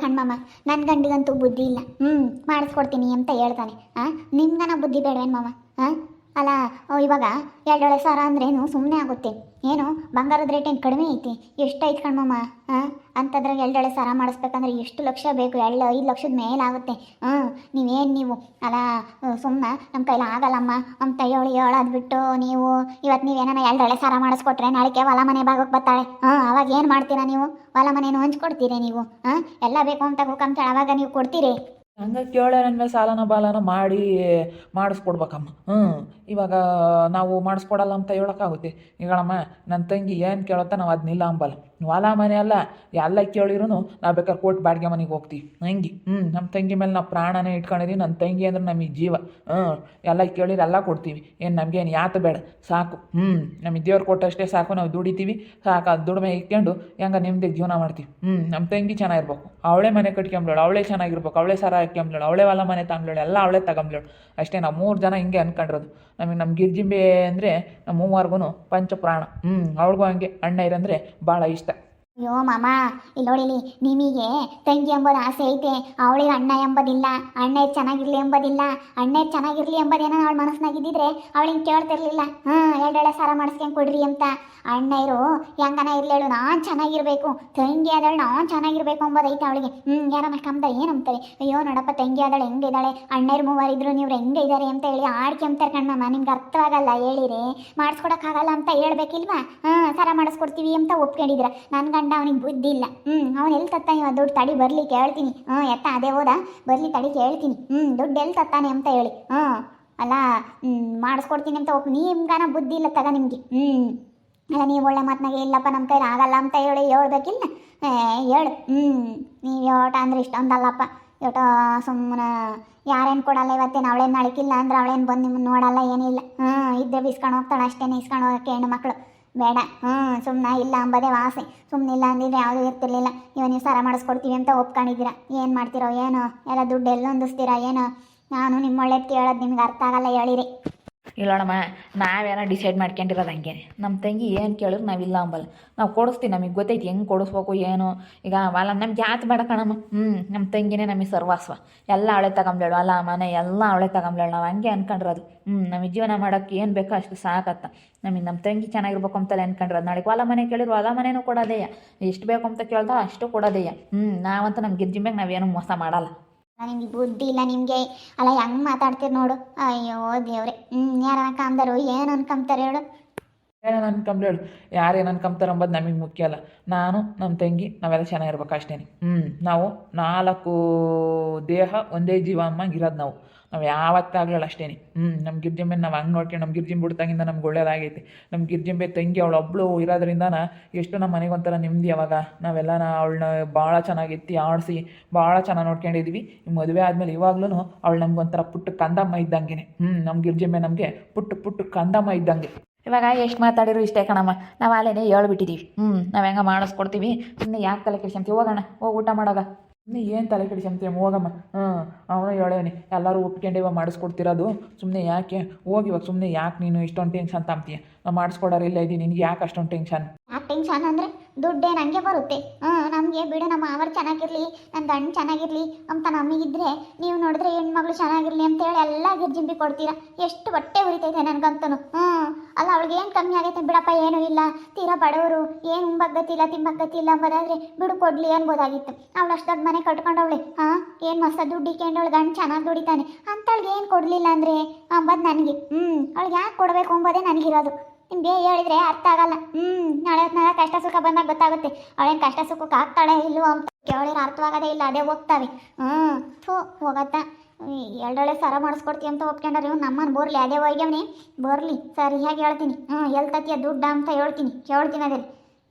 ಕಣ್ಮಮ್ಮ ನನ್ನ ಗಂಡಿಗಂತೂ ಬುದ್ಧಿ ಇಲ್ಲ. ಹ್ಞೂ ಮಾಡಿಸ್ಕೊಡ್ತೀನಿ ಅಂತ ಹೇಳ್ತಾನೆ. ಹಾಂ ನಿಮ್ಗನ ಬುದ್ಧಿ ಬೇಡವೇನು ಮಾಮ ಹಾಂ ಅಲ್ಲ ಇವಾಗ ಎರಡೇಳೆ ಸಾವಿರ ಅಂದ್ರೇನು? ಸುಮ್ಮನೆ ಆಗುತ್ತೆ. ಏನು? ಬಂಗಾರದ ರೇಟ್ ಏನು ಕಡಿಮೆ ಐತಿ? ಎಷ್ಟೈತೆ ಕಣ್ಮಮ್ಮ ಹಾಂ ಅಂತದ್ರಾಗ ಎರಡೆಳೆ ಸಾರ ಮಾಡಿಸ್ಬೇಕಂದ್ರೆ ಎಷ್ಟು ಲಕ್ಷ ಬೇಕು? ಎರಡು ಐದು ಲಕ್ಷದ ಮೇಲಾಗುತ್ತೆ ಹ್ಞೂ, ನೀವೇನು ನೀವು? ಅಲ್ಲ ಸುಮ್ಮನೆ ನಮ್ಮ ಕೈಲಿ ಆಗಲ್ಲಮ್ಮ. ಅಂತ ಹೇಳಿ ಹೇಳೋದು ಬಿಟ್ಟು ನೀವು ಇವತ್ತು ನೀವೇನ ಎರಡೆಳೆ ಸಾರ ಮಾಡಿಸ್ಕೊಟ್ರೆ ನಾಳೆಗೆ ಹೊಲ ಮನೆ ಭಾಗಕ್ಕೆ ಬರ್ತಾಳೆ. ಹಾಂ ಅವಾಗ ಏನು ಮಾಡ್ತೀರಾ ನೀವು? ಹೊಲ ಮನೇನು ಹಂಚ್ಕೊಡ್ತೀರಿ ನೀವು? ಹಾಂ ಎಲ್ಲ ಬೇಕು ಅಂತ ಹೋಗಂತ ಅವಾಗ ನೀವು ಕೊಡ್ತೀರಿ? ಹಂಗೆ ಕೇಳ್ಯಾರ ಮೇಲೆ ಸಾಲನ ಬಾಲನ ಮಾಡಿ ಮಾಡಿಸ್ಕೊಡ್ಬೇಕಮ್ಮ. ಹ್ಞೂ ಇವಾಗ ನಾವು ಮಾಡಿಸ್ಕೊಡಲ್ಲ ಅಂತ ಹೇಳೋಕ್ಕಾಗುತ್ತೆ. ಈಗಳಮ್ಮ ನನ್ನ ತಂಗಿ ಏನು ಕೇಳುತ್ತಾ ನಾವು ಅದನ್ನಿಲ್ಲ ಅಂಬಲ್ಲ. ಹೊಲ ಮನೆ ಅಲ್ಲ ಎಲ್ಲ ಕೇಳಿರೂ ನಾವು ಬೇಕಾದ್ರೆ ಕೋಟ್ ಬಾಡಿಗೆ ಮನೆಗೆ ಹೋಗ್ತೀವಿ. ಹಂಗೆ. ಹ್ಞೂ ನಮ್ಮ ತಂಗಿ ಮೇಲೆ ನಾವು ಪ್ರಾಣನೇ ಇಟ್ಕೊಂಡಿದ್ದೀವಿ ನನ್ನ ತಂಗಿ ಅಂದ್ರೆ ನಮಗೆ ಜೀವ. ಹ್ಞೂ ಎಲ್ಲ ಕೇಳಿದ್ರೆ ಎಲ್ಲ ಕೊಡ್ತೀವಿ. ಏನು ನಮಗೇನು ಯಾತ ಬೇಡ, ಸಾಕು. ಹ್ಞೂ ನಮಗೆ ದೇವ್ರು ಕೊಟ್ಟಷ್ಟೇ ಸಾಕು, ನಾವು ದುಡಿತೀವಿ. ಸಾಕು, ಅದು ದುಡಿಮೆ ಇಟ್ಕೊಂಡು ಹೆಂಗೆ ನಿಮ್ಮದೇ ಜೀವನ ಮಾಡ್ತೀವಿ. ಹ್ಞೂ ನಮ್ಮ ತಂಗಿ ಚೆನ್ನಾಗಿರ್ಬೇಕು. ಅವಳೇ ಮನೆ ಕಟ್ಕೊಂಬ್ಲೇಳು ಅವಳೇ ಚೆನ್ನಾಗಿರ್ಬೇಕು. ಅವಳೇ ಸರ ಹಾಕ್ಕೊಂಬ್ಲೇಳು ಅವಳೇ ಹೊಲ ಮನೆ ತಗೊಂಬ್ಲೇಳು ಎಲ್ಲ ಅವಳೇ ತಗೊಂಬ್ಲೇಳು ಅಷ್ಟೇ ನಾವು ಮೂರು ಜನ ಹಿಂಗೆ ಅನ್ಕೊಂಡಿರೋದು. ನಮಗೆ ನಮ್ಮ ಗಿರ್ಜಿಂಬೆ ಅಂದರೆ ನಮ್ಮ ಮೂವರ್ಗು ಪಂಚಪ್ರಾಣ. ಹ್ಞೂ ಅವಳಿಗೂ ಹಂಗೆ ಅಣ್ಣ ಇರಂದರೆ ಭಾಳ ಇಷ್ಟ. ಅಯ್ಯೋ, ಮಾಮ, ಇಲ್ಲಿ ನೋಡಿಲಿ ನಿಮಗೆ ತಂಗಿ ಎಂಬುದು ಆಸೆ ಐತೆ, ಅವಳಿಗೆ ಅಣ್ಣ ಎಂಬುದಿಲ್ಲ, ಅಣ್ಣ ಚೆನ್ನಾಗಿರ್ಲಿ ಎಂಬುದಿಲ್ಲ, ಅಣ್ಣ ಚೆನ್ನಾಗಿರ್ಲಿ ಎಂಬುದೇನೋ ಅವಳ ಮನಸ್ಸಿನಾಗಿದ್ದಿದ್ರೆ ಅವಳಿಗೆ ಕೇಳ್ತಿರ್ಲಿಲ್ಲ. ಹಾಂ ಎರಡೆಳೆ ಸಾರ ಮಾಡಿಸ್ಕೊಂಡು ಕೊಡ್ರಿ ಅಂತ. ಅಣ್ಣ ಇರು, ಹೆಂಗನ ಹೇಳು, ನಾನು ಚೆನ್ನಾಗಿರ್ಬೇಕು, ತಂಗಿ ಆದಳು ನಾನು ಚೆನ್ನಾಗಿರ್ಬೇಕು ಎಂಬುದೈತೆ ಅವಳಿಗೆ. ಹ್ಞೂ ಯಾರನ್ನ ಕಂಬ್ದ ಏನು ಅಂತಾರೆ? ಅಯ್ಯೋ, ನೋಡಪ್ಪ, ತಂಗಿ ಆದಳು ಹೆಂಗಿದ್ದಾಳೆ ಅಣ್ಣರು ಮೂವರಿದ್ರು ನೀವು ಹೆಂಗೆ ಇದ್ದಾರೆ ಅಂತ ಹೇಳಿ ಆಡ್ಕೊಂತಾರೆ ಕಣ್ಣಮ್ಮ ನಿಮ್ಗೆ ಅರ್ಥವಾಗಲ್ಲ, ಹೇಳಿರಿ. ಮಾಡಿಸ್ಕೊಡಕ್ಕಾಗಲ್ಲ ಅಂತ ಹೇಳ್ಬೇಕಿಲ್ವಾ? ಹಾಂ ಸಾರ ಮಾಡಿಸ್ಕೊಡ್ತೀವಿ ಅಂತ ಒಪ್ಕೊಂಡಿದ್ರ. ನನ್ನ ಗಂಡ ಅವನಿಗೆ ಬುದ್ಧಿ ಇಲ್ಲ. ಹ್ಞೂ ಅವ್ನು ಎಲ್ಲಿ ತತ್ತ ಇವ? ದುಡ್ಡು ತಡಿ, ಬರಲಿ, ಕೇಳ್ತೀನಿ. ಹ್ಞೂ ಎತ್ತ? ಅದೇ ಹೋದ? ಬರಲಿ ತಡಿ, ಕೇಳ್ತೀನಿ. ಹ್ಞೂ ದುಡ್ಡು ಎಲ್ಲಿ ತತ್ತಾನೆ ಅಂತ ಹೇಳಿ. ಹ್ಞೂ ಅಲ್ಲ ಮಾಡಿಸ್ಕೊಡ್ತೀನಿ ಅಂತ ಒಪ್ ನಿಮ್ಗಾನ ಬುದ್ಧಿ ಇಲ್ಲ ತಗ ನಿಮಗೆ. ಹ್ಞೂ ಅಲ್ಲ, ನೀವು ಒಳ್ಳೆ ಮಾತನಾಗೆ ಇಲ್ಲಪ್ಪ ನಮ್ಮ ಕೈಲಿ ಆಗಲ್ಲ ಅಂತ ಹೇಳಿ ಹೇಳ್ಬೇಕಿಲ್ಲ? ಹೇಳು. ಹ್ಞೂ ನೀವು ಯೋಟ ಅಂದ್ರೆ ಇಷ್ಟೊಂದಲ್ಲಪ್ಪ. ಯೋಟ ಸುಮ್ಮನೆ ಯಾರೇನು ಕೊಡಲ್ಲ ಇವತ್ತೇನು, ಅವಳೇನು ನಳಕಿಲ್ಲ ಅಂದ್ರೆ ಅವಳೇನು ಬಂದು ನಿಮ್ಮನ್ನು ನೋಡಲ್ಲ, ಏನಿಲ್ಲ. ಹ್ಞೂ ಇದ್ದೇ ಬಿಸ್ಕೊಂಡು ಹೋಗ್ತಾಳೆ ಅಷ್ಟೇ ಇಸ್ಕೊಂಡು ಹೋಗೋಕ್ಕೆ ಹೆಣ್ಣು ಮಕ್ಕಳು ಬೇಡ. ಹ್ಞೂ ಸುಮ್ಮನೆ ಇಲ್ಲ ಅಂಬದೇ ವಾಸೆ. ಸುಮ್ಮನೆ ಇಲ್ಲ ಅಂದಿದ್ರೆ ಯಾವುದೂ ಇರ್ತಿರ್ಲಿಲ್ಲ. ಇವ ನೀವು ಸರ ಮಾಡಿಸ್ಕೊಡ್ತೀವಿ ಅಂತ ಒಪ್ಕೊಂಡಿದ್ದೀರ. ಏನು ಮಾಡ್ತೀರೋ, ಏನೋ? ಎಲ್ಲ ದುಡ್ಡು ಎಲ್ಲ ಹೊಂದಿಸ್ತೀರಾ, ಏನೋ? ನಾನು ನಿಮ್ಮ ಕೇಳೋದು ನಿಮ್ಗೆ ಅರ್ಥ ಆಗಲ್ಲ, ಹೇಳಿರಿ. ಇಲ್ಲೋಣಮ್ಮ ನಾವೇನೋ ಡಿಸೈಡ್ ಮಾಡ್ಕೊಂಡಿರೋದು ಹಂಗೆ. ನಮ್ಮ ತಂಗಿ ಏನು ಕೇಳಿದ್ರು ನಾವಿಲ್ಲ ಅಂಬಲ್ಲ ನಾವು ಕೊಡಿಸ್ತೀವಿ, ನಮಗೆ ಗೊತ್ತೈತಿ ಹೆಂಗೆ ಕೊಡಿಸ್ಬೇಕು, ಏನು. ಈಗ ಹೊಲ ನಮ್ಗೆ ಯಾತ್ ಬೇಡ ಕಣಮ್ಮ. ಹ್ಞೂ ನಮ್ಮ ತಂಗಿನೇ ನಮಗೆ ಸರ್ವಾಸ್ವ. ಎಲ್ಲ ಅವಳೆ ತಗೊಂಬ್ಲೇಳು ಅಲ್ಲ ಮನೆ ಎಲ್ಲ ಅವಳೆ ತಗೊಂಬ್ಲೇಳು ನಾವು ಹಂಗೆ ಅನ್ಕೊಂಡಿರೋದು. ಹ್ಞೂ ನಮಗೆ ಜೀವನ ಮಾಡೋಕ್ಕೆ ಏನು ಬೇಕೋ ಅಷ್ಟು ಸಾಕತ್ತ. ನಮಗೆ ನಮ್ಮ ತಂಗಿ ಚೆನ್ನಾಗಿರ್ಬೇಕು ಅಂತಲೇ ಅನ್ಕೊಂಡಿರೋದು. ನಾಳೆ ಹೊಲ ಮನೆ ಕೇಳಿದ್ರು ಹೊಲ ಮನೆನೂ ಕೊಡೋದೇಯ ಎಷ್ಟು ಬೇಕು ಅಂತ ಕೇಳ್ತಾ ಅಷ್ಟು ಕೊಡೋದೇಯ ಹ್ಞೂ ನಾವಂತೂ ನಮ್ಮ ಗಿರ್ಜಿ ಮ್ಯಾಗ ನಾವೇನು ಮೋಸ ಮಾಡಲ್ಲ. ನಿಮ್ಗೆ ಬುದ್ಧಿ ಇಲ್ಲ, ನಿಮಗೆ ಅಲ್ಲ ಹೆಂಗೆ ಮಾತಾಡ್ತೀರಿ ನೋಡು. ಅಯ್ಯೋ ದೇವ್ರೆ. ಹ್ಞೂ ಯಾರು ಕಾಮ್ದಾರು ಏನು ಅನ್ಕೊಂತಾರೆ ಹೇಳು. ಏನೇನು ಅನ್ಕೊಂಬ್ಲೇಳು ಯಾರೇನು ಅನ್ಕೊಂಬ್ತಾರೆ ಅಂಬೋದು ನಮಗೆ ಮುಖ್ಯ ಅಲ್ಲ. ನಾನು ನಮ್ಮ ತಂಗಿ, ನಾವೆಲ್ಲ ಚೆನ್ನಾಗಿರ್ಬೇಕು ಅಷ್ಟೇ ಹ್ಞೂ ನಾವು ನಾಲ್ಕು ದೇಹ, ಒಂದೇ ಜೀವ ಅಮ್ಮಂಗೆ ಇರೋದು ನಾವು. ನಾವು ಯಾವತ್ತಾಗಲಿಲ್ಲ ಅಷ್ಟೇ ಹ್ಞೂ ನಮ್ಮ ಗಿರ್ಜಿಂಬೆ ನಾವು ಹಂಗೆ ನೋಡ್ಕೊಂಡು ನಮ್ಮ ಗಿರ್ಜಿಂಬೆ ಬಿಡ್ತಾಗಿಂದ ನಮ್ಗೆ ಒಳ್ಳೇದಾಗೈತೆ. ನಮ್ಮ ಗಿರ್ಜಿಂಬೆ ತಂಗಿ ಅವಳು ಒಬ್ಳು ಇರೋದ್ರಿಂದನ ಎಷ್ಟು ನಮ್ಮ ಮನೆಗೆ ಒಂಥರ ನೆಮ್ಮದಿ ಅವಾಗ. ನಾವೆಲ್ಲ ಅವಳನ್ನ ಭಾಳ ಚೆನ್ನಾಗಿ ಎತ್ತಿ ಆಡಿಸಿ ಭಾಳ ಚೆನ್ನಾಗಿ ನೋಡ್ಕೊಂಡಿದ್ವಿ. ಮದುವೆ ಆದಮೇಲೆ ಇವಾಗ್ಲೂ ಅವಳು ನಮ್ಗೆ ಒಂಥರ ಪುಟ್ಟ ಕಂದಮ್ಮ ಇದ್ದಂಗೆ ಹ್ಞೂ ನಮ್ಮ ಗಿರ್ಜಿಂಬೆ ನಮಗೆ ಪುಟ್ಟ ಪುಟ್ಟ ಕಂದಮ್ಮ ಇದ್ದಂಗೆ. ಇವಾಗ ಎಷ್ಟು ಮಾತಾಡಿರು ಇಷ್ಟೇ ಕಣಮ್ಮ. ನಾವು ಅಲ್ಲೇನೆ ಹೇಳ್ಬಿಟ್ಟಿದ್ದೀವಿ ಹ್ಞೂ ನಾವು ಹೆಂಗೆ ಮಾಡಿಸ್ಕೊಡ್ತೀವಿ. ಸುಮ್ಮನೆ ಯಾಕೆ ತಲೆ ಕೆಡಿಸ್ಕೊಂತೀವಿ ಹೋಗೋಣ ಹೋಗಿ ಊಟ ಮಾಡೋಗ ಸುಮ್ಮನೆ ಏನು ತಲೆ ಕೆಡಿಸ್ಕೊಂತೀಯ? ಹೋಗಮ್ಮ. ಹ್ಞೂ ಅವನು ಹೇಳೇನಿ ಎಲ್ಲರೂ ಒಪ್ಕೊಂಡು ಇವಾಗ ಮಾಡಿಸ್ಕೊಡ್ತಿರೋದು. ಸುಮ್ಮನೆ ಯಾಕೆ? ಹೋಗಿ ಇವಾಗ ಸುಮ್ಮನೆ ಯಾಕೆ ನೀನು ಇಷ್ಟೊಂದು ಟೆನ್ಷನ್ ತಾಂಬ್ತೀಯ ನಾವು ಮಾಡಿಸ್ಕೊಡೋರು ಇಲ್ಲ ಇದ್ದೀನಿ ನಿನ್ಗೆ ಯಾಕೆ ಅಷ್ಟೊಂದು ಟೆನ್ಷನ್ ಯಾಕೆ ಟೆನ್ಷನ್ ಅಂದರೆ ದುಡ್ಡೇ ನನಗೆ ಬರುತ್ತೆ. ಹ್ಞೂ ನಮಗೆ ಬಿಡು ನಮ್ಮ ಅವರು ಚೆನ್ನಾಗಿರಲಿ ನನ್ನ ಗಂಡು ಚೆನ್ನಾಗಿರಲಿ ಅಂತ ನಮಗಿದ್ರೆ ನೀವು ನೋಡಿದ್ರೆ ಹೆಣ್ಮಗಳು ಚೆನ್ನಾಗಿರಲಿ ಅಂತ ಹೇಳಿ ಎಲ್ಲ ಗಿರ್ಜಿಂಬಿ ಕೊಡ್ತೀರಾ? ಎಷ್ಟು ಬಟ್ಟೆ ಉರಿತೈತೆ ನನಗಂತನು ಹ್ಞೂ ಅಲ್ಲ ಅವಳಿಗೆ ಏನು ಕಮ್ಮಿ ಆಗೈತೆ ಬಿಡಪ್ಪ, ಏನೂ ಇಲ್ಲ. ತೀರಾ ಬಡವರು, ಏನು ಉಂಬಗ್ಗತಿಲ್ಲ ತಿಂಬಗ್ಗತಿಲ್ಲ ಅಂಬೋದಾದ್ರೆ ಬಿಡು ಕೊಡ್ಲಿ ಅನ್ಬೋದಾಗಿತ್ತು. ಅವಳು ಅಷ್ಟು ದೊಡ್ಡ ಮನೆ ಕಟ್ಕೊಂಡವಳೆ, ಹಾಂ? ಏನು ಮಸ್ತ ದುಡ್ಡು ಇಕ್ಕೊಂಡವಳು, ಗಂಡ ಚೆನ್ನಾಗಿ ದುಡಿತಾನೆ. ಅಂತವಳಿಗೆ ಏನು ಕೊಡಲಿಲ್ಲ ಅಂದರೆ ಅಂಬದು ನನಗೆ. ಹ್ಞೂ ಅವಳಿಗೆ ಯಾಕೆ ಕೊಡಬೇಕು ಅಂಬೋದೇ ನನಗಿರೋದು ನಿಮ್ಗೆ ಹೇಳಿದ್ರೆ ಅರ್ಥ ಆಗಲ್ಲ. ಹ್ಞೂ ನಾಳೆ ನಾಳೆ ಕಷ್ಟ ಸುಖ ಬಂದಾಗ ಗೊತ್ತಾಗುತ್ತೆ. ಅವಳೇನು ಕಷ್ಟ ಸುಖಕ್ಕೆ ಆಗ್ತಾಳೆ ಇಲ್ಲೋ ಅಂತ. ಕೇಳಿದ್ರೆ ಅರ್ಥವಾಗೋದೇ ಇಲ್ಲ, ಅದೇ ಹೋಗ್ತಾವೆ. ಹ್ಞೂ ಥೂ, ಹೋಗತ್ತ. ಎರಡೊಳೆ ಸರ ಮಾಡಿಸ್ಕೊಡ್ತೀವಿ ಅಂತ ಒಪ್ಕೊಂಡ್ರಿ. ಇವ್ನು ನಮ್ಮನ್ನು ಬೋರ್ಲಿ, ಅದೇ ಹೋಗ್ಯವನಿ. ಸರಿ ಸರಿಯಾಗಿ ಹೇಳ್ತೀನಿ. ಹ್ಞೂ ಎಲ್ಲಿ ತತ್ತಿಯ ದುಡ್ಡ ಅಂತ ಹೇಳ್ತೀನಿ. ಕೇಳ್ತೀನಿ ಅದೇ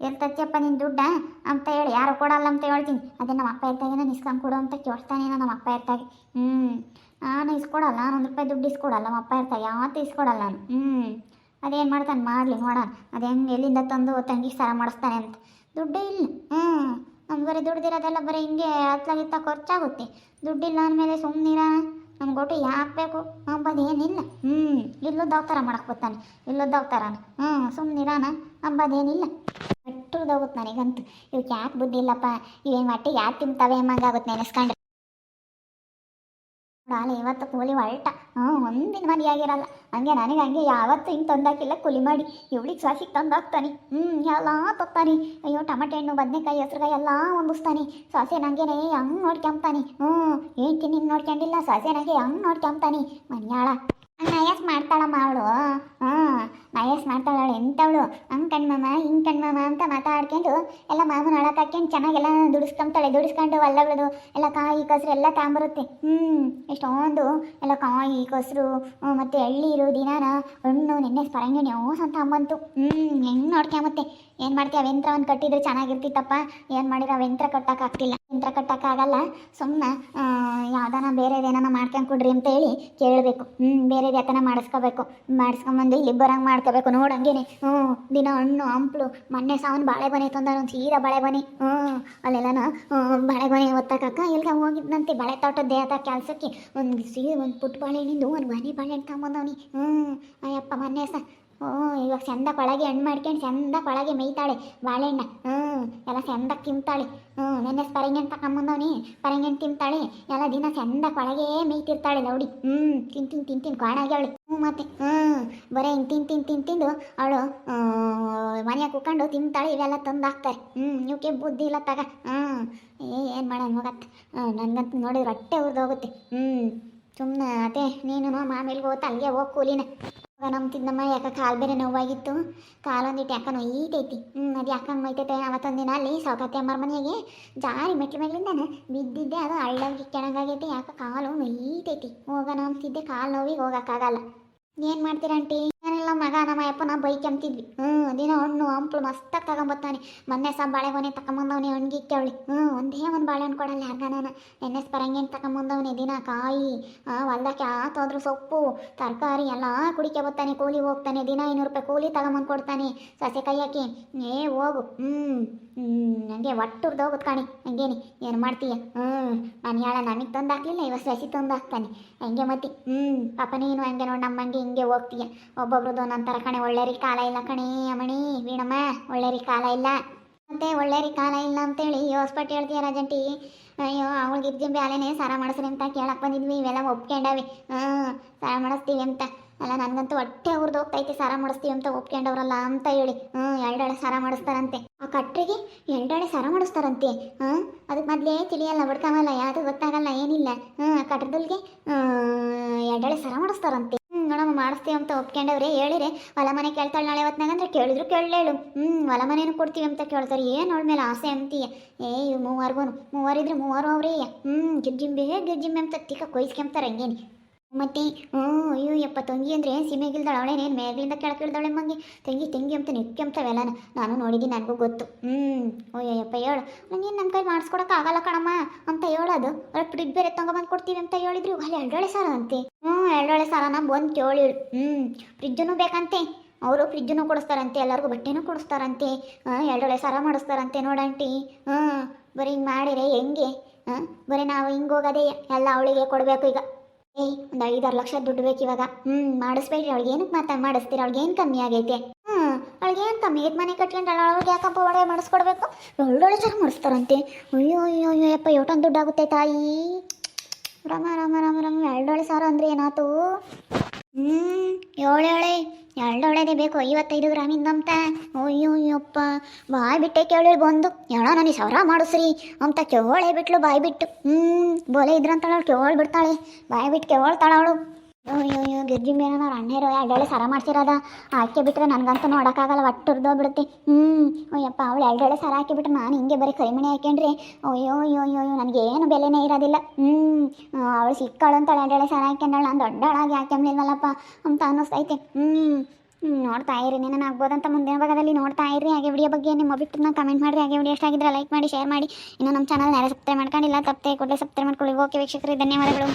ಎಲ್ಲಿ ತತ್ತಿಯಪ್ಪ ನಿನ್ನ ದುಡ್ಡ ಅಂತ ಹೇಳಿ, ಯಾರು ಕೊಡಲ್ಲ ಅಂತ ಹೇಳ್ತೀನಿ. ಅದೇ ನಮ್ಮ ಅಪ್ಪ ಇರ್ತಾಗೆ, ನಾನು ಇಸ್ಕೊಂಡು ಕೊಡು ಅಂತ ಕೇಳ್ತಾನೇನೋ ನಮ್ಮ ಅಪ್ಪ ಇರ್ತಾಗೆ. ಹ್ಞೂ, ನಾನು ಇಸ್ಕೊಡಲ್ಲ ನಾನು ಒಂದು ರೂಪಾಯಿ ದುಡ್ಡು ಇಸ್ಕೊಡಲ್ಲ, ನಮ್ಮ ಅಪ್ಪ ಇರ್ತಾಗೆ. ಯಾವತ್ತು ಇಸ್ಕೊಡಲ್ಲ ನಾನು. ಹ್ಞೂ, ಅದೇನು ಮಾಡ್ತಾನೆ? ಮಾಡಲಿ, ನೋಡೋಣ. ಅದು ಹೆಂಗೆ ಎಲ್ಲಿಂದ ತಂದು ತಂಗಿ ಸರ ಮಾಡಿಸ್ತಾನೆ ಅಂತ. ದುಡ್ಡೇ ಇಲ್ಲ. ಹ್ಞೂ ನಮ್ಗೆ ಬರೀ ದುಡ್ದಿರೋದೆಲ್ಲ ಬರೀ ಹಿಂಗೆ ಹತ್ಲಾಗಿತ್ತ ಖರ್ಚಾಗುತ್ತೆ. ದುಡ್ಡಿಲ್ಲ ಅಂದಮೇಲೆ ಸುಮ್ಮನಿರ ನಮ್ಗೆ ಒಟ್ಟು ಯಾಕೆ ಬೇಕು? ಅಂಬೋದೇನಿಲ್ಲ ಹ್ಞೂ ಇಲ್ಲದ ದವತಾರ ಮಾಡಕ್ಕೆ ಬರ್ತಾನೆ. ಇಲ್ಲೂ ಅವತಾರನ. ಹ್ಞೂ ಸುಮ್ಮನಿರಾನ ಅಂಬೋದೇನಿಲ್ಲ ಒಟ್ಟುರ್ದೋಗುತ್ತೆ ನನಗಂತೂ. ಇವಕ್ಕೆ ಯಾಕೆ ಬುದ್ಧಿ ಇಲ್ಲಪ್ಪ? ಇವೇನು ಮಟ್ಟಿಗೆ ಯಾಕೆ ತಿಂತಾವೆ ಎಂಬಂಗಾಗುತ್ತೆ ನೆನೆಸ್ಕೊಂಡ್ರೆ. ನಾಳೆ ಇವತ್ತು ಕೂಲಿ ಹೊರಟ. ಹ್ಞೂ ಒಂದಿನ ಮನೆಯಾಗಿರಲ್ಲ ಹಂಗೆ ನನಗೆ ಹಂಗೆ ಯಾವತ್ತು ಹಿಂಗೆ ತಂದಾಕಿಲ್ಲ. ಕೂಲಿ ಮಾಡಿ ಇವಳಿಗೆ ಸಾಸಿಗೆ ತಂದಾಕ್ತಾನೆ. ಹ್ಞೂ ಎಲ್ಲ ತತ್ತಾನೆ ಅಯ್ಯೋ, ಟಮಾಟೆ ಹಣ್ಣು, ಬದನೆಕಾಯಿ, ಹೆಸ್ರುಕಾಯಿ ಎಲ್ಲ ಹೊಂದಿಸ್ತಾನೆ ಸಾಸೆ ನಂಗೆನೇ ಹಂಗೆ ನೋಡ್ಕೊಂಬ್ತಾನೆ ಹ್ಞೂ ಏನು ನಿಂಗೆ ನೋಡ್ಕೊಂಡಿಲ್ಲ ಸಾಸೆ ನಂಗೆ ಹಂಗೆ ನೋಡ್ಕೊಂತಾನೆ ಮನ್ಯಾಳ. ನಯಸ್ ಮಾಡ್ತಾಳಮ್ಮ ಅವಳು? ಹಾಂ ನಯಸ್ ಮಾಡ್ತಾಳೆ ಎಂಥವಳು ಹಂಗೆ ಕಣ್ಮಮ್ಮ, ಹಿಂಗೆ ಕಣ್ಮಮ್ಮ ಅಂತ ಮಾತಾಡ್ಕೊಂಡು ಎಲ್ಲ ಮಾಮೂನು ಹಾಕ್ಕೊಂಡು ಚೆನ್ನಾಗೆಲ್ಲ ದುಡಿಸ್ಕೊಂತಾಳೆ, ದುಡಿಸ್ಕೊಂಡು ಅಲ್ಲಗಳದು ಎಲ್ಲ ಕಾಯಿ ಕಸರು ಎಲ್ಲ ತಗೊಂಬರುತ್ತೆ ಹ್ಞೂ ಎಷ್ಟೊಂದು ಎಲ್ಲ ಕಾಯಿ ಕಸರು ಮತ್ತು ಎಳ್ಳೀರು ದಿನಾನ, ಹಣ್ಣು, ನೆನ್ನೆ ಸ್ಪರಂಗಿಣಿ ಓಸ್ ಅಂತ ಅಮ್ಮಂತು. ಹ್ಞೂ ಹೆಂಗೆ ನೋಡ್ಕೊಂಬತ್ತೆ ಏನು ಮಾಡ್ತೀಯ ಯಂತ್ರ ಒಂದು ಕಟ್ಟಿದ್ರೆ ಚೆನ್ನಾಗಿರ್ತಿತ್ತಪ್ಪ. ಏನು ಮಾಡಿರೋ? ಯಂತ್ರ ಕಟ್ಟೋಕ್ಕಾಗ್ತಿಲ್ಲ ಯಂತ್ರ ಕಟ್ಟೋಕ್ಕಾಗಲ್ಲ ಸುಮ್ಮನೆ ಯಾವ್ದಾನ ಬೇರೆದೇನ ಮಾಡ್ಕೊಂಡು ಕೊಡ್ರಿ ಅಂತ ಹೇಳಿ ಕೇಳಬೇಕು. ಹ್ಞೂ ಬೇರೆ ಯಾತನ ಮಾಡಿಸ್ಕೋಬೇಕು. ಮಾಡಿಸ್ಕೊಂಬಂದು ಇಲ್ಲಿ ಬರಂಗೆ ಮಾಡ್ಕೋಬೇಕು. ನೋಡಂಗೇನೆ ಹ್ಞೂ, ದಿನ ಹಣ್ಣು, ಹಂಪ್ಲು ಮೊನ್ನೆ ಸಾವನ್ ಬಾಳೆಗೊನೆ ತಂದ ಒಂದು ಸೀದಾ ಬಾಳೆಗೊನೆ ಹ್ಞೂ, ಅಲ್ಲೆಲ್ಲನ ಬಾಳೆಗೊನೆ ಒತ್ತಕ್ಕ ಎಲ್ಲ ಹೋಗಿದ್ದಂತೆ ಬಾಳೆ ತೋಟದ ದೇಹದ ಕೆಲಸಕ್ಕೆ. ಒಂದು ಸೀ ಒಂದು ಪುಟ್ಟ ಬಾಳೆಹಣ್ಣಿಂದು ಒಂದು ಮನೆ ಬಾಳೆಹಣ್ಣು ತಗೊಂಬಂದವನಿ. ಹ್ಞೂ, ಅಯ್ಯಪ್ಪ ಮೊನ್ನೆ ಸ ಹ್ಞೂ ಇವಾಗ ಚಂದ ಕೊಳಗೆ ಹಣ್ಣು ಮಾಡ್ಕೊಂಡು ಚಂದ ಕೊಳಗೆ ಮೇಯ್ತಾಳೆ ಬಾಳೆಹಣ್ಣ. ಹ್ಞೂ ಎಲ್ಲ ಚಂದ ತಿಂತಾಳೆ. ಹ್ಞೂ ನೆನ್ನೆ ಪರಂಗಿನ ತಕೊಂಬಂದವನಿ ಪರಂಗಿನ ತಿಂತಾಳೆ. ಎಲ್ಲ ದಿನ ಚಂದ ಕೊಳಗೆ ಮೇಯ್ತಿರ್ತಾಳೆ ಲೌಡಿ. ಹ್ಞೂ ತಿನ್ ತಿನ್ ತಿನ್ ತಿನ್ ಕಾಣಾಗ್ಯಾವಳೆ ಹ್ಞೂ ಮತ್ತೆ ಹ್ಞೂ ಬರೀ ಹಿಂಗೆ ತಿನ್ ತಿನ್ ತಿನ್, ತಿಂದು ಅವಳು ಮನೆಯಾಗ ಕುತ್ಕೊಂಡು ತಿಂತಾಳೆ. ಇವೆಲ್ಲ ತಂದು ಹಾಕ್ತಾರೆ. ಹ್ಞೂ ಇವಕ್ಕೆ ಬುದ್ಧಿ ಇಲ್ಲ ತಗ. ಹ್ಞೂ ಏನು ಮಾಡೋಣ ಹೋಗತ್ತೆ ಹ್ಞೂ ನನಗಂತೂ ನೋಡಿದ್ರೆ ಹೊಟ್ಟೆ ಉರಿದೋಗುತ್ತೆ ಹ್ಞೂ ಸುಮ್ಮನೆ ಅದೇ ನೀನು ಮಾಮೇಲಿಗೆ ಹೋಗ್ತಾ ಅಲ್ಲಿಗೆ ಹೋಗಿ ಕೂಲಿನ. ನಮ್ಮ ತಿನ್ನಮ್ಮ ಯಾಕೆ ಕಾಲು ಬೇರೆ ನೋವಾಗಿತ್ತು. ಕಾಲೊಂದಿಟ್ಟು ಯಾಕೆ ನೋಯ್ತೈತಿ. ಹ್ಞೂ ಅದು ಯಾಕಂಗೆ ಮೈತೈತೆ ದಿನ ಅಲ್ಲಿ ಸೌಕತ್ತೆ ಅಮ್ಮರ ಮನೆಗೆ ಜಾರಿ ಮೆಟ್ಲು ಮೇಲಿಂದಾನೆ ಬಿದ್ದಿದ್ದೆ. ಅದು ಹಳ್ಳಾಗಿ ಕೆಳಗಾಗೈತೆ ಯಾಕೆ ಕಾಲು ನೋಯ್ತೈತಿ. ಹೋಗೋಣ ಅಂತಿದ್ದೆ ಕಾಲು ನೋವಿಗೆ ಹೋಗೋಕ್ಕಾಗಲ್ಲ. ಏನು ಮಾಡ್ತೀರ ಆಂಟಿ? ಏನಿಲ್ಲ ಮಗ, ನಮ್ಮ ಅಪ್ಪನ ಬೈಕ್ ಅಂತಿದ್ವಿ. ಹ್ಞೂ ದಿನ ಹಣ್ಣು, ಹಂಪ್ಲು ಮಸ್ತಾಗಿ ತಗೊಂಬತ್ತಾನೆ ಮೊನ್ನೆ ಸಹ ಬಾಳೆಗೊನೆ ತಗೊಂಬಂದವನೆ ಹಣ್ಗಿಕ್ಕವಳಿ ಹ್ಞೂ ಒಂದೇ ಒಂದು ಬಾಳೆಹಣ್ಣು ಕೊಡಲ್ಲ ಯಾರ್ಗಾನ ಎಣ್ಣೆ ಪರಂಗಿನ ತಗೊಂಬಂದವನೆ ದಿನ ಕಾಯಿ ಹೊಲ್ದಕ್ಕೆ ಆತೋದ್ರು ಸೊಪ್ಪು, ತರಕಾರಿ ಎಲ್ಲ ಕುಡಿಕೆ ಬರ್ತಾನೆ ಕೂಲಿ ಹೋಗ್ತಾನೆ, ದಿನ ಐನೂರು ರೂಪಾಯಿ ಕೂಲಿ ತಗೊಂಬಂದು ಕೊಡ್ತಾನೆ. ಸಸಿ ಕೈಯಾಕಿ ಏ, ಹೋಗು. ಹ್ಞೂ ನನಗೆ ಒಟ್ಟುರ್ದು ಹೋಗುತ್ತೆ ಕಾಣಿ. ಹಂಗೇನಿ, ಏನು ಮಾಡ್ತೀಯ? ಹ್ಞೂ ನಾನು ಹೇಳ ನನಗೆ ತಂದು ಹಾಕ್ಲಿಲ್ಲ ಇವತ್ತು ಸಸಿ ತಂದು ಹಾಕ್ತಾನೆ ಹಂಗೆ ಮತ್ತೆ ಹ್ಞೂ ಪಾಪ ನೀನು ಹಂಗೆ ನೋಡಿ, ನಮ್ಮಂಗೆ ಹಿಂಗೆ ಹೋಗ್ತೀಯ. ಒಬ್ಬೊಬ್ರದ್ದು ಒಂದೊಂಥರ ಕಣೆ ಒಳ್ಳೆರಿ ಕಾಲ ಇಲ್ಲ ಕಣಿ ಅಮಣಿ ವೀಣಮ್ಮ ಒಳ್ಳೆರಿ ಕಾಲ ಇಲ್ಲ. ಮತ್ತೆ ಒಳ್ಳೆರಿ ಕಾಲ ಇಲ್ಲ ಅಂತೇಳಿ ಯೋಸ್ಪಟ್ಟು ಹೇಳ್ತೀಯ ರಾಜಂಟಿ? ಅಯ್ಯೋ, ಅವಳಿಗೆ ಇದ್ದಿಂಬೆ ಬ್ಯಾಲೆನೇ ಸಾರ ಮಾಡಿಸ್ರಿ ಅಂತ ಕೇಳಕ್ ಬಂದಿದ್ವಿ. ಇವೆಲ್ಲ ಒಪ್ಕೊಂಡವಿ. ಹ್ಮ್, ಸಾರ ಮಾಡಿಸ್ತೀವಿ ಅಂತ. ಅಲ್ಲ, ನನಗಂತೂ ಹೊಟ್ಟೆ ಹುರಿದು ಹೋಗ್ತೈತಿ ಸಾರ ಮಾಡಿಸ್ತೀವಿ ಅಂತ ಒಪ್ಕೊಂಡವ್ರಲ್ಲ ಅಂತ ಹೇಳಿ. ಹ್ಞೂ ಎರಡೆಳೆ ಸಾರ ಮಾಡಿಸ್ತಾರಂತೆ. ಆ ಕಟ್ರಿಗೆ ಎರಡೆಳೆ ಸಾರ ಮಾಡಿಸ್ತಾರಂತೆ. ಹ್ಮ್ ಅದಕ್ಕೆ ಮೊದಲೇ ತಿಳಿಯಲ್ಲ ಬಡ್ಕಮಲ್ಲ ಯಾವುದು ಗೊತ್ತಾಗಲ್ಲ, ಏನಿಲ್ಲ. ಆ ಕಟ್ರದಲ್ಗೆ ಎರಡೆಳೆ ಸಾರ ಮಾಡಿಸ್ತಾರಂತೆ. ಹ್ಞೂ ಮಾಡಿಸ್ತೀವಿ ಅಂತ ಒಪ್ಕೊಂಡವ್ರೆ ಹೇಳಿರೆ ಹೊಲ ಮನೆ ಕೇಳ್ತಾಳೆ ನಾಳೆ ಹೊತ್ನಾಗ ಅಂದ್ರೆ ಕೇಳಿದ್ರು ಕೇಳಲೇಳು. ಹ್ಞೂ ಹೊಲ ಮನೇನು ಕೊಡ್ತೀವಿ ಅಂತ ಕೇಳ್ತಾರೆ. ಏನು ಅವಳ ಮೇಲೆ ಆಸೆ ಅಂತೀಯ? ಏ ಇವು ಮೂವರ್ಗು ಮೂವರಿದ್ರೆ ಮೂವರು ಅವ್ರೇ ಹ್ಞೂ ಗಿರ್ಜಿಂಬೆ ಗಿರ್ಜಿಂಬೆ ಅಂತ ತಿಕ್ಕ ಕೊಯ್ಸ್ಕೊಂತಾರೆ ಹಂಗೇನಿ. ಮತ್ತೆ? ಹ್ಞೂ, ಅಯ್ಯೋ, ಯಪ್ಪ, ತಂಗಿ ಅಂದರೆ ಸೀಮೆಗಿಲ್ದಾಳ ಅವಳೇನೇನು ಮೇಲಿಂದ ಕೆಳಗಿಳ್ದಾಳೆ ಮಂಗೆ? ತಂಗಿ ತಂಗಿ ಅಂತ ನೆಕ್ಕೆಂಬ್ತಾವೆಲ್ಲ ನಾನು ನೋಡಿದ್ದೀನಿ, ನನಗೂ ಗೊತ್ತು. ಹ್ಞೂ ಓಯ್ಯೋ ಯಪ್ಪ ಹೇಳು. ನಂಗೇನು ನಮ್ಮ ಕೈ ಮಾಡಿಸ್ಕೊಡಕ್ಕೆ ಆಗಲ್ಲ ಕಣಮ್ಮ ಅಂತ ಹೇಳೋದು ಅವ್ರ ಫ್ರಿಡ್ ಬೇರೆ ತಗೊಂಬಂದು ಕೊಡ್ತೀವಿ ಅಂತ ಹೇಳಿದ್ರು. ಅಲ್ಲಿ ಎರಡೊಳೆ ಸಾರ ಅಂತೆ. ಹ್ಞೂ ಎರಡೊಳೆ ಸಾರನ ಬಂದು ಕೇಳಿಳು ಹ್ಞೂ ಫ್ರಿಜ್ಜೂ ಬೇಕಂತೆ. ಅವರು ಫ್ರಿಜ್ಜನ್ನು ಕೊಡಿಸ್ತಾರಂತೆ, ಎಲ್ಲರಿಗೂ ಬಟ್ಟೆನೂ ಕೊಡಿಸ್ತಾರಂತೆ. ಹಾಂ ಎರಡೊಳೆ ಸಾರ ಮಾಡಿಸ್ತಾರಂತೆ ನೋಡಂಟಿ ಹ್ಞೂ, ಬರೀ ಹಿಂಗೆ ಮಾಡಿರೆ ಹೆಂಗೆ? ಹಾಂ, ಬರೀ ನಾವು ಹಿಂಗೆ ಹೋಗೋದೇ ಎಲ್ಲ ಅವಳಿಗೆ ಕೊಡಬೇಕು ಈಗ. ಏಯ್ ಒಂದು ಐದಾರು ಲಕ್ಷ ದುಡ್ಡು ಬೇಕು ಇವಾಗ. ಹ್ಞೂ ಮಾಡಿಸ್ಬೇಡ್ರಿ. ಅವಳಿಗೆ ಏನಕ್ಕೆ ಮಾತಾ ಮಾಡಿಸ್ತೀರ? ಅವಳಿಗೆ ಏನು ಕಮ್ಮಿ ಆಗೈತೆ? ಹ್ಞೂ ಅವಳಿಗೆ ಏನು ಕಮ್ಮಿ? ಆಗೈತೆ ಮನೆ ಕಟ್ಕೊಂಡಳ ಅವಳಿಗೆ ಯಾಕಪ್ಪ ಒಳಗೆ ಮಾಡಿಸ್ಕೊಡ್ಬೇಕು? ಒಳ್ಳೊಳ್ಳೆ ಜನ ಮಾಡಿಸ್ತಾರಂತೆ. ಅಯ್ಯೋ ಅಯ್ಯೋ ಅಯ್ಯೋ, ಯಪ್ಪ, ಎಷ್ಟೊಂದು ದುಡ್ಡು ಆಗುತ್ತೆ ತಾಯಿ? ರಾಮ ರಾಮ ರಾಮ ರಾಮ ಎರಡೊಳೆ ಸಾವಿರ ಅಂದ್ರೆ ಏನಾಯ್ತು ಹ್ಞೂ ಏಳೇಳೆ ಎರಡೊಳೆದೇ ಬೇಕು, ಐವತ್ತೈದು ಗ್ರಾಮಿಂದಂತ ಅಯ್ಯೋಯ್ಯಪ್ಪ ಬಾಯ್ ಬಿಟ್ಟೆ ಕೇಳಿ ಬಂದು. ಎಳ ನನಗೆ ಸಾವಿರ ಮಾಡಿಸ್ರಿ ಅಂತ ಕೇಳೇ ಬಿಟ್ಲು ಬಾಯಿ ಬಿಟ್ಟು. ಹ್ಞೂ ಬೋಲೆ ಇದ್ರಂತಾಳೆ, ಕೇಳಿ ಬಿಡ್ತಾಳೆ. ಬಾಯ್ ಬಿಟ್ಟು ಅವಳು ಅಯ್ಯೋ ಅಯ್ಯೋ ಗಿರ್ಜಿ ಮೇಲೆ ಅವ್ರ ಅಣ್ಣೇರು ಎರಡೆಳೆ ಸರ ಮಾಡ್ಸಿರೋದ? ಹಾಕಿ ಬಿಟ್ರೆ ನನಗಂತೂ ನೋಡೋಕ್ಕಾಗಲ್ಲ ಒಟ್ಟು ಬಿಡುತ್ತೆ ಹ್ಞೂ ಅಯ್ಯಪ್ಪ, ಅವಳು ಎರಡೆಳೆ ಸರ ಹಾಕಿ ಬಿಟ್ರೆ ನಾನು ಹಿಂಗೆ ಬರೀ ಕೈಮಣಿ ಹಾಕ್ಯಂಡ್ರಿ, ಅಯ್ಯೋ ಅಯ್ಯೋ ಅಯ್ಯೋ ನನಗೇನು ಬೆಲೆನೇ ಇರೋದಿಲ್ಲ. ಹ್ಞೂ ಅವಳು ಸಿಕ್ಕಳು ಅಂತ ಎರಡೆಳೆ ಸರ ಹಾಕ್ಯಂಡಳು, ನಾನು ದೊಡ್ಡಳಾಗಿ ಹಾಕ್ಯಂಬ್ಲಿಲ್ವಲ್ಲಪ್ಪ ಅಂತ ಅನ್ನಿಸ್ತೈತೆ. ಹ್ಞೂ ನೋಡ್ತಾ ಇರಿ ನಾನು ಆಗ್ಬೋದಂತ ಮುಂದಿನ ಭಾಗದಲ್ಲಿ ನೋಡ್ತಾ ಇರಿ, ಹಾಗೆ ವಿಡಿಯೋ ಬಗ್ಗೆ ನಿಮ್ಮ ಅಭಿಪ್ರಾಯನ ಕಮೆಂಟ್ ಮಾಡಿರಿ, ಹಾಗೆ ವಿಡಿಯೋ ಆಗಿದ್ರೆ ಲೈಕ್ ಮಾಡಿ ಶೇರ್ ಮಾಡಿ. ಇನ್ನು ನಮ್ಮ ಚಾನಲ್ ಯಾರು ಸಬ್ಸ್ಕ್ರೈಬ್ ಮಾಡ್ಕೊಂಡಿಲ್ಲ, ತಪ್ಪದೆ ಕೂಡಲೇ ಸಬ್ಸ್ಕ್ರೈಬ್ ಮಾಡ್ಕೊಳ್ಳಿ. ಓಕೆ ವೀಕ್ಷಕರಿಗೆ ಧನ್ಯವಾದಗಳು.